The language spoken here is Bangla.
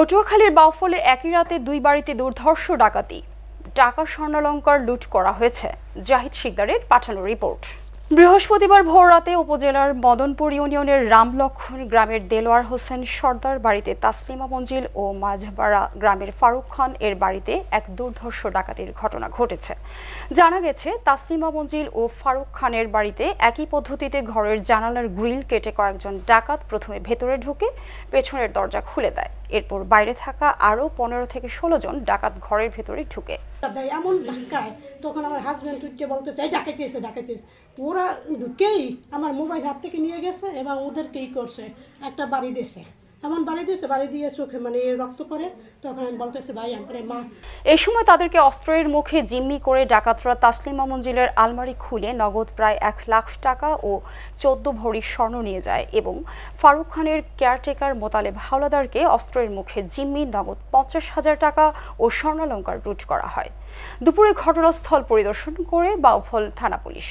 পটুয়াখালীর বাউফলে একই রাতে দুই বাড়িতে দুর্ধর্ষ ডাকাতি। টাকা স্বর্ণালঙ্কার লুট করা হয়েছে। জাহিদ শিকদারের পাঠানো রিপোর্ট। বৃহস্পতিবার ভোররাতে উপজেলার মদনপুর ইউনিয়নের রামলক্ষণ গ্রামের দেলোয়ার হোসেন সর্দার বাড়িতে তাসলিমা মঞ্জিল ও মাঝবাড়া গ্রামের ফারুক খান এর বাড়িতে এক দুর্ধর্ষ ডাকাতির ঘটনা ঘটেছে। জানা গেছে তাসলিমা মঞ্জিল ও ফারুক খানের বাড়িতে একই পদ্ধতিতে ঘরের জানালার গ্রিল কেটে কয়েকজন ডাকাত প্রথমে ভেতরে ঢুকে পেছনের দরজা খুলে দেয়। এরপর বাইরে থাকা আরও পনেরো থেকে ষোলো জন ডাকাত ঘরের ভেতরে ঢুকে। এমন ধাক্কায়, তখন আমার হাজব্যান্ড উঠে বলতেছে, এই ডাকাইতেছে ডাকাইতেছে ওরা ঢুকেই আমার মোবাইল হাত থেকে নিয়ে গেছে এবং ওদেরকেই করছে, একটা বাড়ি দিয়েছে। এমন বাড়ি দিয়েছে বাড়ি দিয়ে চোখে মানে রক্ত পড়ে। তখন আমি বলতেছে, ভাই আমার মা এই সময় তাদেরকে অস্ত্রের মুখে জিম্মি করে ডাকাতরা তাসলিমা মঞ্জিলের আলমারি খুলে নগদ প্রায় এক লাখ টাকা ও চোদ্দ ভরি স্বর্ণ নিয়ে যায় এবং ফারুক খানের কেয়ারটেকার মোতালেব হাওলাদারকে অস্ত্রের মুখে জিম্মি নগদ পঞ্চাশ হাজার টাকা ও স্বর্ণালঙ্কার লুট করা হয়। দুপুরে ঘটনাস্থল পরিদর্শন করে বাউফল থানা পুলিশ।